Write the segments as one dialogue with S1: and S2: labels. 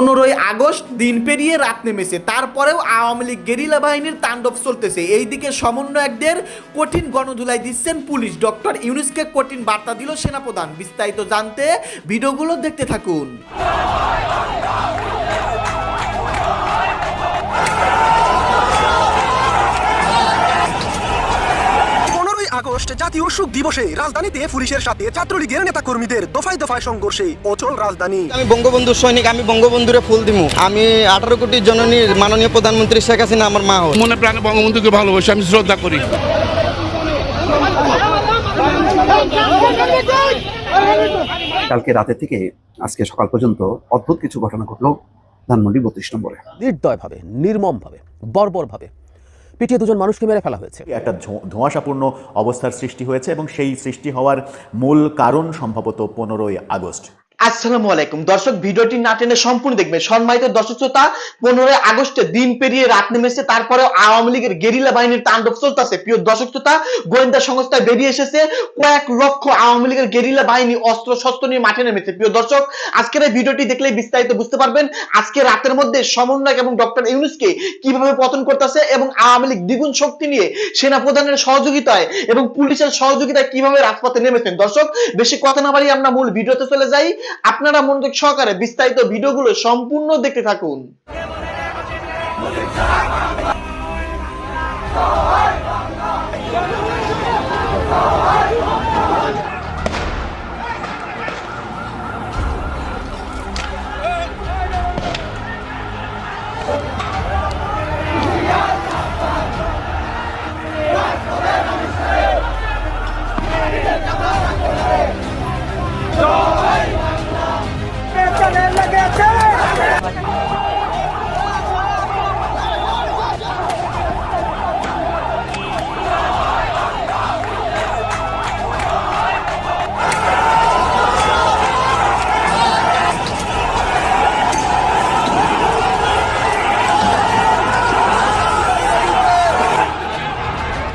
S1: পনেরোই আগস্ট দিন পেরিয়ে রাত নেমেছে। তারপরেও আওয়ামী লীগ গেরিলা বাহিনীর তাণ্ডব চলতেছে। এইদিকে সমন্বয়কদের কঠিন গণধুলাই দিচ্ছেন পুলিশ। ডক্টর ইউনুসকে কঠিন বার্তা দিল সেনাপ্রধান। বিস্তারিত জানতে ভিডিওগুলো দেখতে থাকুন।
S2: আগস্ট জাতীয় সুখ দিবসে রাজধানীতে পুলিশের সাথে ছাত্রলীগের নেতা কর্মীদের দফায় দফায় সংঘর্ষে অচল রাজধানী।
S3: আমি বঙ্গবন্ধুর সৈনিক আমি বঙ্গবন্ধুরে ফুল দিমু। আমি আঠারো কোটি জননীর মাননীয় প্রধানমন্ত্রী শেখ হাসিনা আমার মা হোক।
S4: মনে প্রাণে বঙ্গবন্ধুকে ভালোবাসি আমি শ্রদ্ধা করি।
S5: কালকে রাতে থেকে আজকে সকাল পর্যন্ত অদ্ভুত কিছু ঘটনা ঘটলো ধানমন্ডি বত্রিশ নম্বরে।
S6: নির্দয়ভাবে নির্মমভাবে বর্বরভাবে পিটিয়ে দুজন মানুষকে মেরে ফেলা হয়েছে।
S7: একটা ধোঁয়াশাপূর্ণ অবস্থার সৃষ্টি হয়েছে এবং সেই সৃষ্টি হওয়ার মূল কারণ সম্ভবত পনেরোই আগস্ট।
S1: আসসালামু আলাইকুম। দর্শক, ভিডিওটি না টেনে সম্পূর্ণ দেখবেন। সম্মানিত দর্শক শ্রোতা, পনেরোই আগস্টে দিন পেরিয়ে রাত নেমেছে তারপরে আওয়ামী লীগের গেরিলা বাহিনীর তাণ্ডব চলতেছে। প্রিয় দর্শক শ্রোতা, গোয়েন্দা সংস্থায় বেরিয়ে এসেছে, কয়েক লক্ষ আওয়ামী লীগের গেরিলা বাহিনী অস্ত্র শস্ত্র নিয়ে মাঠে নেমেছে। প্রিয় দর্শক, আজকের এই ভিডিওটি দেখলে বিস্তারিত বুঝতে পারবেন আজকে রাতের মধ্যে সমন্বয়ক এবং ডক্টর ইউনুসকে কীভাবে পতন করতেছে এবং আওয়ামী লীগ দ্বিগুণ শক্তি নিয়ে সেনা প্রধানের সহযোগিতায় এবং পুলিশের সহযোগিতায় কীভাবে রাজপথে নেমেছেন। দর্শক, বেশি কথা না বাড়িয়ে আমরা মূল ভিডিওতে চলে যাই। আপনারা মনোযোগ সহকারে বিস্তারিত ভিডিওগুলো সম্পূর্ণ দেখতে থাকুন।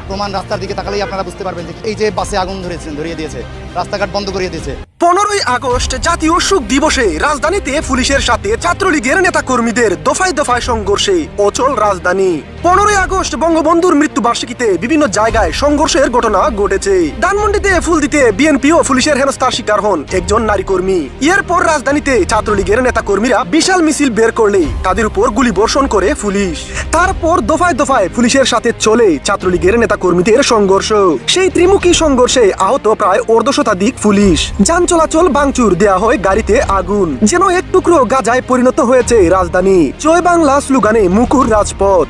S8: প্রমাণ রাস্তার দিকে তাকালেই আপনারা বুঝতে পারবেন যে এই যে বাসে আগুন ধরেছেন ধরিয়ে দিয়েছে। রাস্তাঘাট বন্ধ করিয়ে দিয়েছে।
S2: পনেরোই আগস্ট জাতীয় সুখ দিবসে রাজধানীতে পুলিশের সাথে ছাত্রলীগের নেতা কর্মীদের দফায় দফায় সংঘর্ষে অচল রাজধানী। পনেরোই আগস্ট বঙ্গবন্ধুর মৃত্যুবার্ষিকীতে বিভিন্ন জায়গায় সংঘর্ষের ঘটনা ঘটেছে। ধানমন্ডিতে ফুল দিতে বিএনপি ও পুলিশের হেনস্থার শিকার হন একজন নারী কর্মী এরপর রাজধানীতে ছাত্রলীগের নেতা কর্মীরা বিশাল মিছিল বের করলে তাদের উপর গুলি বর্ষণ করে পুলিশ। তারপর দফায় দফায় পুলিশের সাথে চলে ছাত্রলীগের নেতা কর্মীদের সংঘর্ষ। সেই ত্রিমুখী সংঘর্ষে আহত প্রায় অর্ধ শতাধিক পুলিশ। যান চলাচল বাংচুর দেয়া হয় গাড়িতে আগুন। যেন এক টুকরো গাজায় পরিণত হয়েছে রাজধানী। জয় বাংলা স্লোগানে মুকুর রাজপথ।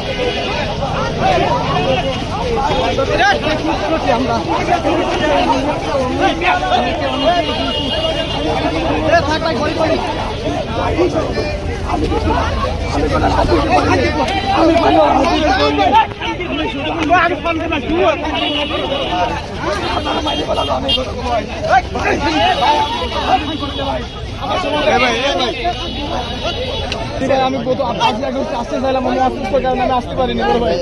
S8: থাক ভাই, গলি গলি।
S9: আমি আজকে আগস্টে আসতে চাইলাম আমি অসুস্থ কারণে আমি আসতে পারিনি বড় ভাই।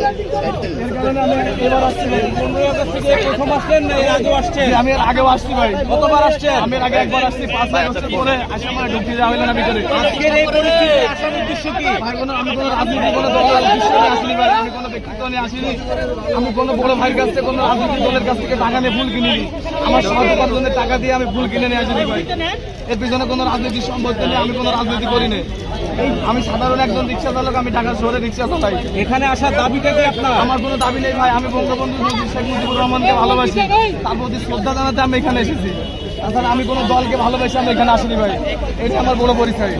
S9: এর কারণে আমি এবার আসছি ভাই। পনেরো আগস্ট থেকে প্রথম আসলেন না এর আগেও আসছে আমি এর আগেও আসছি ভাই। কতবার আসছে আমি এর আগে একবার আসছি পাঁচ আগস্টের পরে। আসে আমার ঢুকতে যাওয়া হইল না ভিতরে। আজকের এই পরিস্থিতি আসার উদ্দেশ্য কি? ভাই কোনো আমি কোনো রাজনীতি কোনো দলের উদ্দেশ্য নিয়ে আসিনি ভাই। আমি কোনো ব্যক্তিত্ব নিয়ে আসিনি। আমি কোনো বড় ভাইয়ের কাছ থেকে কোনো রাজনীতি দলের কাছ থেকে টাকা নিয়ে ফুল কিনিনি। আমার সমাজ উপার্জনের টাকা দিয়ে আমি ফুল কিনে নিয়ে আসিনি ভাই। এর পিছনে কোনো রাজনীতি সম্পর্ক নেই আমি কোনো রাজনীতি করিনি। আমি সাধারণ একজন রিক্সা চালক আমি ঢাকা শহরে রিক্সা চালাই এখানে আসার দাবিটা কি আপনার? আমার কোনো দাবি নেই ভাই আমি বঙ্গবন্ধু শেখ মুজিবুর রহমানকে ভালোবাসি। তার প্রতি শ্রদ্ধা জানাতে আমি এখানে এসেছি। তাছাড়া আমি কোনো দলকে ভালোবাসি আমি এখানে আসিনি ভাই। এটা আমার বড় পরিচয়।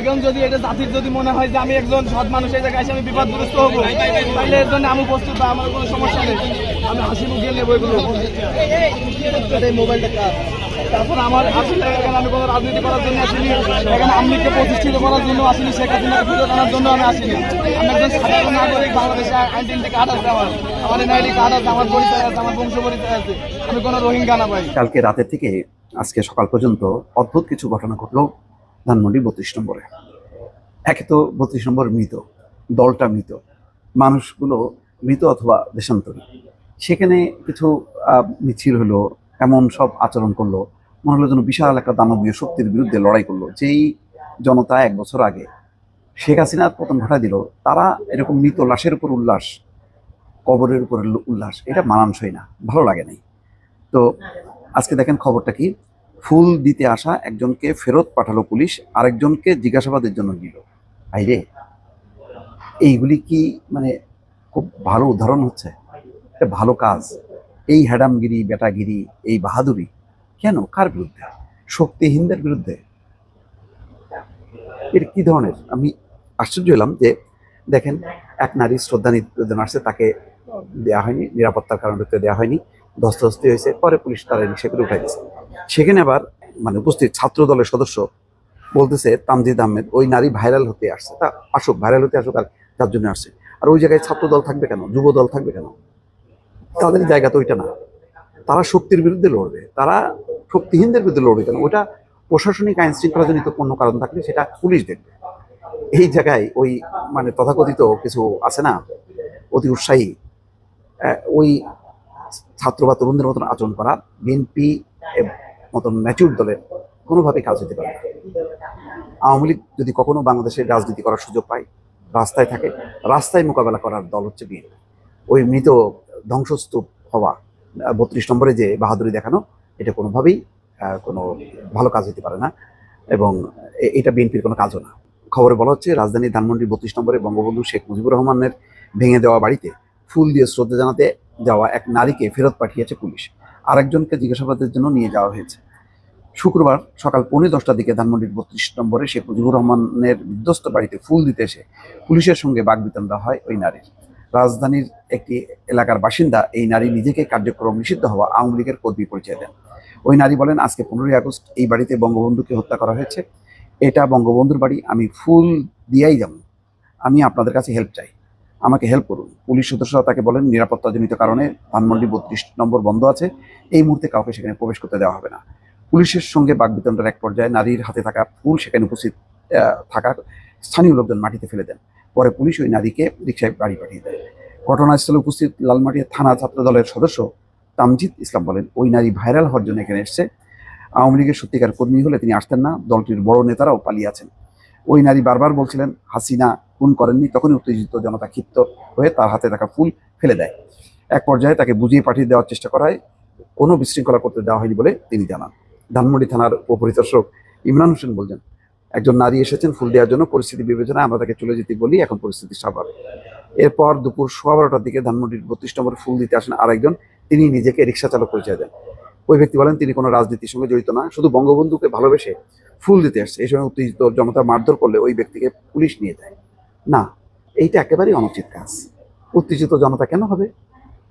S9: এখন যদি এটা জাতির যদি মনে হয় যে আমি একজন সৎ মানুষ এই জায়গায় এসে আমি বিপদগ্রস্ত হব তাহলে এর জন্য আমি প্রস্তুত বা আমার কোনো সমস্যা নেই। আমি হাসি মুখে নেব এগুলো। তারপর আমার আসলে আমি কোনো রাজনীতি করার জন্য আসিনি। এখানে প্রতিষ্ঠিত করার জন্য আসিনি, শেখ আনার জন্য আমি আসিনি। আমি একজন সাধারণ নাগরিক, বাংলাদেশে আমার কার্ড আছে, আমার পরিচয় আছে, আমার বংশ পরিচয় আছে। আমি কোনো রোহিঙ্গা না ভাই।
S5: কালকে রাতের থেকে আজকে সকাল পর্যন্ত অদ্ভুত কিছু ঘটনা ঘটলো ধানমন্ডি বত্রিশ নম্বরে। একে তো বত্রিশ নম্বর মৃত, দলটা মৃত, মানুষগুলো মৃত অথবা দেশান্তরী। সেখানে কিছু মিছিল হলো, এমন সব আচরণ করল। মনে হলো যেন বিশাল একটা দানবীয় শক্তির বিরুদ্ধে লড়াই করল। যেই জনতা এক বছর আগে শেখ হাসিনার পতন ঘটা দিল, তারা এরকম মৃত লাশের উপর উল্লাস, কবরের উপর উল্লাস, এটা মানানসই না, ভালো লাগে নাই। তো আজকে দেখেন খবরটা কি? ফুল দিতে আসা একজনকে ফেরত পাঠালো পুলিশ, আরেকজনকে জিজ্ঞাসাবাদের জন্য দিল আইরে, এইগুলি কি মানে খুব ভালো উদাহরণ হচ্ছে? এটা ভালো কাজ। এই হ্যাডামগিরি বেটাগিরি, এই বাহাদুরি কেন? কার বিরুদ্ধে? শক্তিহীনদের বিরুদ্ধে? এটা কি ধরনের? আমি আশ্চর্য হলাম যে, দেখেন, এক নারী শ্রদ্ধা নিবেদন আসছে, তাকে দেওয়া হয়নি, নিরাপত্তার কারণে দেওয়া হয়নি, ধস্তাধস্তি হয়েছে, পরে পুলিশ তারা রিক্সা করে উঠাই দিয়েছে। সেখানে আবার মানে উপস্থিত ছাত্র দলের সদস্য বলতেছে তামজিদ আহমেদ, ওই নারী ভাইরাল হতে আসছে। তা আসুক, ভাইরাল হতে আসুক আর তার জন্য আসছে। আর ওই জায়গায় ছাত্র দল থাকবে কেন? যুব দল থাকবে কেন? তাদের জায়গা তো ওইটা না। তারা শক্তির বিরুদ্ধে লড়বে, তারা শক্তিহীনদের বিরুদ্ধে লড়বে কেন ওটা প্রশাসনিক আইন শৃঙ্খলাজনিত কোনো কারণ থাকলে সেটা পুলিশ দেখবে। এই জায়গায় ওই মানে তথাকথিত কিছু আছে না, অতি উৎসাহী ওই ছাত্র বা তরুণদের মতন আচরণ করা, বিএনপি মতন ম্যাচিউর দলের কোনোভাবে কাজ হতে পারে না। আওয়ামী লীগ যদি কখনো বাংলাদেশের রাজনীতি করার সুযোগ পায়, রাস্তায় থাকে, রাস্তায় মোকাবেলা করার দল হচ্ছে বিএনপি। ওই মৃত ধ্বংসস্তূপ হওয়া বত্রিশ নম্বরে যে বাহাদুরি দেখানো, এটা কোনোভাবেই কোনো ভালো কাজ হতে পারে না। এবং এটা বিএনপির কোনো কাজও না। খবরে বলা হচ্ছে রাজধানী ধানমন্ডির বত্রিশ নম্বরে বঙ্গবন্ধু শেখ মুজিবুর রহমানের ভেঙে দেওয়া বাড়িতে ফুল দিয়ে শ্রদ্ধা জানাতে যাওয়া এক নারীকে ফেরত পাঠিয়েছে পুলিশ। আরেকজনকে জিজ্ঞাসাবাদের জন্য নিয়ে যাওয়া হয়েছে। শুক্রবার সকাল পৌনে দশটার দিকে ধানমন্ডির বত্রিশ নম্বরে শেখ মুজিবুর রহমানের বিধ্বস্ত বাড়িতে ফুল দিতে এসে পুলিশের সঙ্গে বাগবিতণ্ডা হয় ওই নারীর। রাজধানীর একটি এলাকার বাসিন্দা এই নারী নিজেকে কার্যক্রম নিষিদ্ধ হওয়া আওয়ামী লীগের কর্মী পরিচয় দেন। ওই নারী বলেন, আজকে পনেরোই আগস্ট, এই বাড়িতে বঙ্গবন্ধুকে হত্যা করা হয়েছে। এটা বঙ্গবন্ধুর বাড়ি, আমি ফুল দিয়াই যাব। আমি আপনাদের কাছে হেল্প চাই। আমাকে হেল্প করুন। পুলিশ সদস্যরা তাকে বলেন, নিরাপত্তাজনিত কারণে ধানমন্ডি বত্রিশ নম্বর বন্ধ আছে। এই মুহূর্তে কাউকে সেখানে প্রবেশ করতে দেওয়া হবে না। পুলিশের সঙ্গে বাগবিতণ্ডার এক পর্যায়ে নারীর হাতে থাকা ফুল সেখানে উপস্থিত থাকা স্থানীয় লোকজন মাটিতে ফেলে দেন। পরে পুলিশ ওই নারীকে রিক্সায় বাড়ি পাঠিয়ে দেয়। ঘটনাস্থলে উপস্থিত লালমাটিয়া থানা ছাত্র দলের সদস্য তামজিদ ইসলাম বলেন, ওই নারী ভাইরাল হওয়ার জন্য এখানে এসছে। আওয়ামী লীগের সত্যিকার কর্মী হলে তিনি আসতেন না, দলটির বড় নেতারাও পালিয়ে আছেন। ওই নারী বারবার বলছিলেন, হাসিনা খুন করেননি। তখনই উত্তেজিত জনতা ক্ষিপ্ত হয়ে তার হাতে থাকা ফুল ফেলে দেয়। এক পর্যায়ে তাকে বুঝিয়ে পাঠিয়ে দেওয়ার চেষ্টা করায় কোনো বিশৃঙ্খলা করতে দেওয়া হয়নি বলে তিনি জানান। ধানমন্ডি থানার উপপরিদর্শক ইমরান হোসেন বলছেন একজন নারী এসেছেন ফুল দেওয়ার জন্য পরিস্থিতি বিবেচনায় আমরা তাকে চলে যেতে বলি এখন পরিস্থিতি স্বাভাবিক। এরপর দুপুর সোয়া বারোটার দিকে ধানমন্ডির বত্রিশ নম্বরে ফুল দিতে আসেন আরেকজন তিনি নিজেকে রিক্সা চালক পরিচয় দেন। ওই ব্যক্তি বলেন তিনি কোনো রাজনীতির সঙ্গে জড়িত না শুধু বঙ্গবন্ধুকে ভালোবেসে ফুল দিতে আসছে। এই সময় উত্তেজিত জনতা মারধর করলে ওই ব্যক্তিকে পুলিশ নিয়ে যায়। না এইটা একেবারেই অনুচিত কাজ। উত্তেজিত জনতা কেন হবে?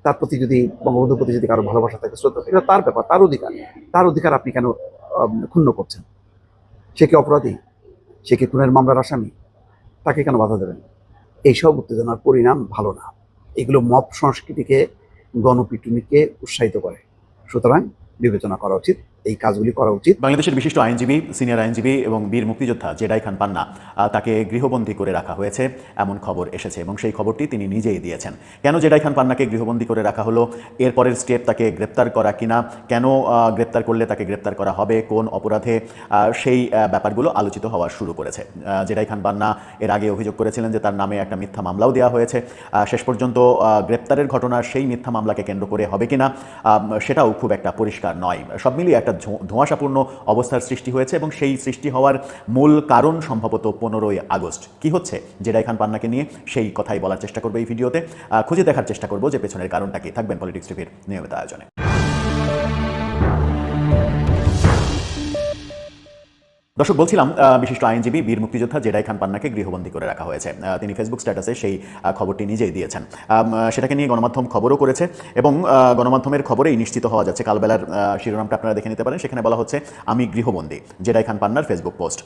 S5: তার প্রতি যদি বঙ্গবন্ধুর প্রতি যদি কারও ভালোবাসা থাকে শ্রদ্ধা থাকে, তার ব্যাপার তার অধিকার। তার অধিকার আপনি কেন ক্ষুণ্ণ করছেন? সে কি অপরাধী? সে কি খুনের মামলার আসামি? তাকে কেন বাধা দেবেন? এইসব উত্তেজনার পরিণাম ভালো না। এগুলো মপ সংস্কৃতিকে, গণপিটুনিকে উৎসাহিত করে। সুতরাং বিবেচনা করা উচিত। এই কাজগুলি করা উচিত।
S7: বাংলাদেশের বিশিষ্ট আইনজীবী, সিনিয়র আইনজীবী এবং বীর মুক্তিযোদ্ধা জেডাই খান পান্না তাকে গৃহবন্দী করে রাখা হয়েছে, এমন খবর এসেছে এবং সেই খবরটি তিনি নিজেই দিয়েছেন। কেন জেডাই খান পান্নাকে গৃহবন্দী করে রাখা হলো? এরপরের স্টেপ তাকে গ্রেপ্তার করা কিনা? কেন গ্রেপ্তার করলে তাকে গ্রেপ্তার করা হবে? কোন অপরাধে? সেই ব্যাপারগুলো আলোচিত হওয়া শুরু করেছে। জেডাই খান পান্না এর আগে অভিযোগ করেছিলেন যে তার নামে একটা মিথ্যা মামলাও দেওয়া হয়েছে। শেষ পর্যন্ত গ্রেপ্তারের ঘটনা সেই মিথ্যা মামলাকে কেন্দ্র করে হবে কিনা? সেটাও খুব একটা পরিষ্কার নয়। সব মিলিয়ে একটা ধোঁ- ধোঁয়াশাপূর্ণ অবস্থার সৃষ্টি হয়েছে এবং সেই সৃষ্টি হওয়ার মূল কারণ সম্ভবত পনেরোই আগস্ট। কি হচ্ছে? জেডাই খান পান্নাকে নিয়ে সেই কথাই বলার চেষ্টা করবে এই ভিডিওতে। খুঁজে দেখার চেষ্টা করব যে পেছনের কারণটা কি। থাকবেন পলিটিক্স টিভির নিয়মিত আয়োজনে। দর্শক, বলছিলাম বিশিষ্ট আইনজীবী বীর মুক্তিযোদ্ধা জেডাই খান পান্নাকে গৃহবন্দী করে রাখা হয়েছে। তিনি ফেসবুক স্ট্যাটাসে সেই খবরটি নিজেই দিয়েছেন। সেটাকে নিয়ে গণমাধ্যম খবরও করেছে এবং গণমাধ্যমের খবরেই নিশ্চিত হওয়া যাচ্ছে। কালবেলার শিরোনামটা আপনারা দেখে নিতে পারেন। সেখানে বলা হচ্ছে, আমি গৃহবন্দী, জেডাই খান পান্নার ফেসবুক পোস্ট।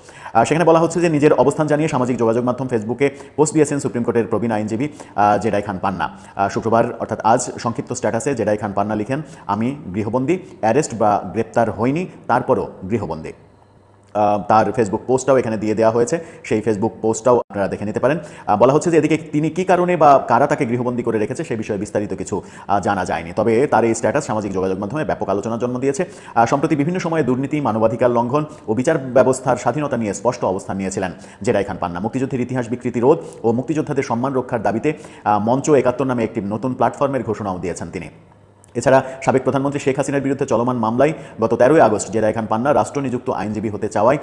S7: সেখানে বলা হচ্ছে যে, নিজের অবস্থান জানিয়ে সামাজিক যোগাযোগ মাধ্যম ফেসবুকে পোস্ট দিয়েছেন সুপ্রিম কোর্টের প্রবীণ আইনজীবী জেডাই খান পান্না। শুক্রবার, অর্থাৎ আজ সংক্ষিপ্ত স্ট্যাটাসে জেডাই খান পান্না লিখেন, আমি গৃহবন্দী, অ্যারেস্ট বা গ্রেপ্তার হইনি, তারপরও গৃহবন্দী। তার ফেসবুক পোস্টটাও এখানে দিয়ে দেওয়া হয়েছে। সেই ফেসবুক পোস্টটাও আপনারা দেখে নিতে পারেন। বলা হচ্ছে যে এদিকে তিনি কি কারণে বা কারা তাকে গৃহবন্দী করে রেখেছে সে বিষয়ে বিস্তারিত কিছু জানা যায়নি। তবে তার এই স্ট্যাটাস সামাজিক যোগাযোগ মাধ্যমে ব্যাপক আলোচনার জন্ম দিয়েছে। সম্প্রতি বিভিন্ন সময়ে দুর্নীতি, মানবাধিকার লঙ্ঘন ও বিচার ব্যবস্থার স্বাধীনতা নিয়ে স্পষ্ট অবস্থান নিয়েছিলেন জেরাই খান পান্না। মুক্তিযুদ্ধের ইতিহাস বিকৃতি রোধ ও মুক্তিযোদ্ধাদের সম্মান রক্ষার দাবিতে মঞ্চ একাত্তর নামে একটি নতুন প্ল্যাটফর্মের ঘোষণাও দিয়েছেন তিনি। এছাড়া সাবেক প্রধানমন্ত্রী শেখ হাসিনার বিরুদ্ধে চলমান মামলায় গত তেরোই আগস্ট জেরা খান পান্না রাষ্ট্র নিযুক্ত আইনজীবী হতে চাওয়ায়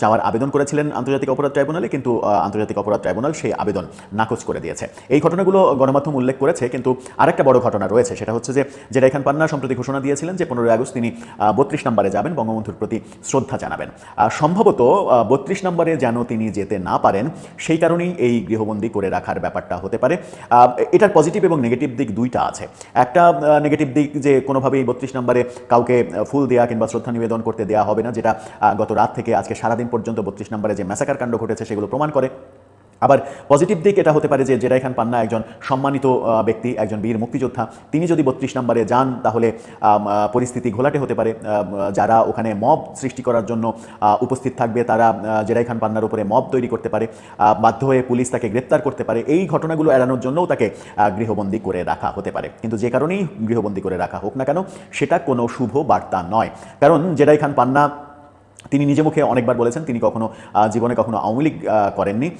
S7: চাওয়ার আবেদন করেছিলেন আন্তর্জাতিক অপরাধ ট্রাইব্যুনালে, কিন্তু আন্তর্জাতিক অপরাধ ট্রাইব্যুনাল সেই আবেদন নাকচ করে দিয়েছে। এই ঘটনাগুলো গণমাধ্যম উল্লেখ করেছে, কিন্তু আরেকটা বড় ঘটনা রয়েছে, সেটা হচ্ছে যে জেরা খান পান্না সম্প্রতি ঘোষণা দিয়েছিলেন যে পনেরোই আগস্ট তিনি বত্রিশ নম্বরে যাবেন, বঙ্গবন্ধুর প্রতি শ্রদ্ধা জানাবেন। সম্ভবত বত্রিশ নম্বরে যেন তিনি যেতে না পারেন, সেই কারণেই এই গৃহবন্দী করে রাখার ব্যাপারটা হতে পারে। এটার পজিটিভ এবং নেগেটিভ দিক দুইটা আছে। একটা নেগেটিভ দিক যে কোনোভাবেই বত্রিশ নম্বরে কাউকে ফুল দেওয়া কিংবা শ্রদ্ধা নিবেদন করতে দেওয়া হবে না, যেটা গত রাত থেকে আজকে সারাদিন পর্যন্ত বত্রিশ নম্বরে যে ম্যাসাকার কাণ্ড ঘটেছে সেগুলো প্রমাণ করে। আবার পজিটিভ দিক এটা হতে পারে যে জেরাই খান পান্না একজন সম্মানিত ব্যক্তি, একজন বীর মুক্তিযোদ্ধা। তিনি যদি বত্রিশ নম্বরে যান, তাহলে পরিস্থিতি ঘোলাটে হতে পারে। যারা ওখানে মব সৃষ্টি করার জন্য উপস্থিত থাকবে, তারা জেরাই খান পান্নার উপরে মব তৈরি করতে পারে বাধ্য হয়ে পুলিশ তাকে গ্রেপ্তার করতে পারে। এই ঘটনাগুলো এড়ানোর জন্যও তাকে গৃহবন্দী করে রাখা হতে পারে। কিন্তু যে কারণেই গৃহবন্দী করে রাখা হোক না কেন, সেটা কোনো শুভ বার্তা নয়। কারণ জেরাই খান পান্না তিনি নিজে মুখে অনেকবার বলেছেন তিনি কখনো জীবনে কখনো আওয়ামী লীগ করেননি।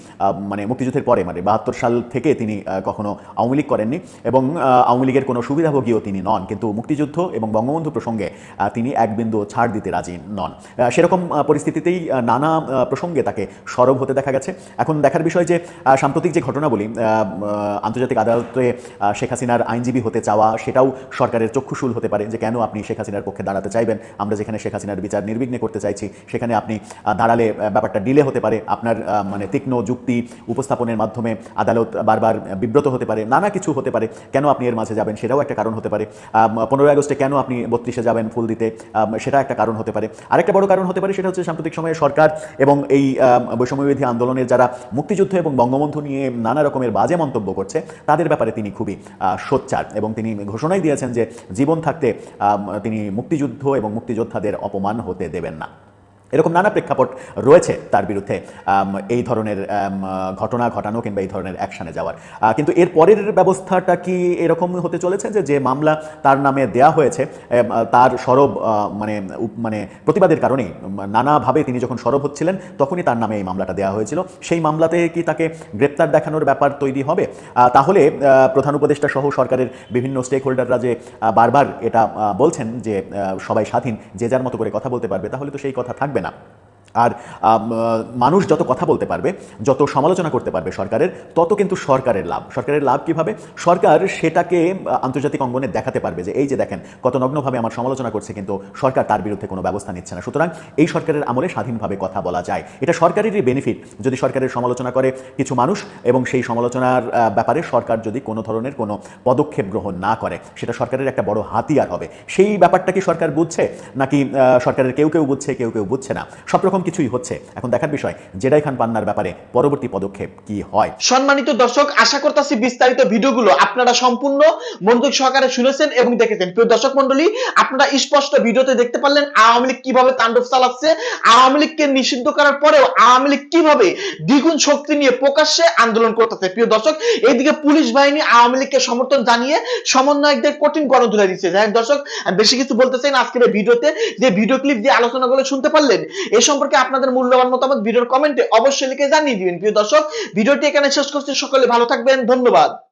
S7: মানে মুক্তিযুদ্ধের পরে মানে বাহাত্তর সাল থেকে তিনি কখনো আওয়ামী লীগ করেননি এবং আওয়ামী লীগের কোনো সুবিধাভোগীও তিনি নন। কিন্তু মুক্তিযুদ্ধ এবং বঙ্গবন্ধু প্রসঙ্গে তিনি এক বিন্দু ছাড় দিতে রাজি নন। সেরকম পরিস্থিতিতেই নানা প্রসঙ্গে তাকে সরব হতে দেখা গেছে। এখন দেখার বিষয় যে সাম্প্রতিক যে ঘটনাবলী আহ, আহ, আন্তর্জাতিক আদালতে শেখ হাসিনার আইনজীবী হতে চাওয়া সেটাও সরকারের চক্ষুশূল হতে পারে যে কেন আপনি শেখ হাসিনার পক্ষে দাঁড়াতে চাইবেন? আমরা যেখানে শেখ হাসিনার বিচার নির্বিঘ্নে করতে চাইছি সেখানে আপনি দাঁড়ালে ব্যাপারটা ডিলে হতে পারে, আপনার মানে তীক্ষ্ণ যুক্তি উপস্থাপনের মাধ্যমে আদালত বারবার বিব্রত হতে পারে, নানা কিছু হতে পারে, কেন আপনি এর মাঝে যাবেন সেটাও একটা কারণ হতে পারে। পনেরোই আগস্টে কেন আপনি বত্রিশে যাবেন ফুল দিতে সেটা একটা কারণ হতে পারে। আরেকটা বড় কারণ হতে পারে সেটা হচ্ছে সাম্প্রতিক সময়ে সরকার এবং এই বৈষম্যবিধি আন্দোলনের যারা মুক্তিযুদ্ধ এবং বঙ্গবন্ধু নিয়ে নানা রকমের বাজে মন্তব্য করছে, তাদের ব্যাপারে তিনি খুবই সোচ্চার এবং তিনি ঘোষণাই দিয়েছেন যে জীবন থাকতে তিনি মুক্তিযুদ্ধ এবং মুক্তিযোদ্ধাদের অপমান হতে দেবেন না। এরকম নানা প্রেক্ষাপট রয়েছে তার বিরুদ্ধে এই ধরনের ঘটনা ঘটানো কিংবা এই ধরনের অ্যাকশানে যাওয়ার। কিন্তু এর পরের ব্যবস্থাটা কি এরকম হতে চলেছে যে যে মামলা তার নামে দেয়া হয়েছে তার সরব মানে মানে প্রতিবাদের কারণেই উম, নানাভাবে তিনি যখন সরব হচ্ছিলেন তখনই তার নামে এই মামলাটা দেওয়া হয়েছিল। সেই মামলাতে কি তাকে গ্রেপ্তার দেখানোর ব্যাপার তৈরি হবে? তাহলে প্রধান উপদেষ্টা সহ সরকারের বিভিন্ন স্টেক হোল্ডাররা যে বারবার এটা বলছেন যে সবাই স্বাধীন যে যার মতো করে কথা বলতে পারবে তাহলে তো সেই কথা থাকবে না আর মানুষ যত কথা বলতে পারবে, যত সমালোচনা করতে পারবে সরকারের, তত কিন্তু সরকারের লাভ। সরকারের লাভ কীভাবে? সরকার সেটাকে আন্তর্জাতিক অঙ্গনে দেখাতে পারবে যে, এই যে দেখেন, কত নগ্নভাবে আমার সমালোচনা করছে, কিন্তু সরকার তার বিরুদ্ধে কোনো ব্যবস্থা নিচ্ছে না। সুতরাং এই সরকারের আমলে স্বাধীনভাবে কথা বলা যায়। এটা সরকারেরই বেনিফিট যদি সরকারের সমালোচনা করে কিছু মানুষ এবং সেই সমালোচনার ব্যাপারে সরকার যদি কোনো ধরনের কোনো পদক্ষেপ গ্রহণ না করে, সেটা সরকারের একটা বড় হাতিয়ার হবে। সেই ব্যাপারটা কি সরকার বুঝছে? নাকি সরকারের কেউ কেউ বুঝছে, কেউ কেউ বুঝছে না। সব রকম কিছুই হচ্ছে। এখন দেখার বিষয়, জেডাই খান পান্নার ব্যাপারে পরবর্তী পদক্ষেপ কি হয়?
S1: সম্মানিত দর্শক, আশা করতেছি বিস্তারিত ভিডিওগুলো আপনারা সম্পূর্ণ মনোযোগ সহকারে শুনেছেন এবং দেখেছেন। প্রিয় দর্শক মন্ডলী আপনারা স্পষ্ট ভিডিওতে দেখতে পারলেন আওয়ামী লীগ কীভাবে তাণ্ডব চালাচ্ছে, আওয়ামী লীগকে নিষিদ্ধ করার পরেও আওয়ামী লীগ কীভাবে দ্বিগুণ শক্তি নিয়ে প্রকাশ্যে আন্দোলন করতেছে। প্রিয় দর্শক, এইদিকে পুলিশ বাহিনী আওয়ামী লীগকে সমর্থন জানিয়ে সমন্বয়কদের কঠিন গণধুলা দিচ্ছে। যাই দর্শক, বেশি কিছু বলতে চাই না। আজকের ভিডিওতে যে ভিডিও ক্লিপ, যে আলোচনাগুলো শুনতে পারলেন এই সম্পর্কে আপনাদের মূল্যবান মতামত ভিডিওর কমেন্টে অবশ্যই লিখে জানিয়ে দিবেন। প্রিয় দর্শক, ভিডিওটি এখানে শেষ করছি। সকলে ভালো থাকবেন। ধন্যবাদ।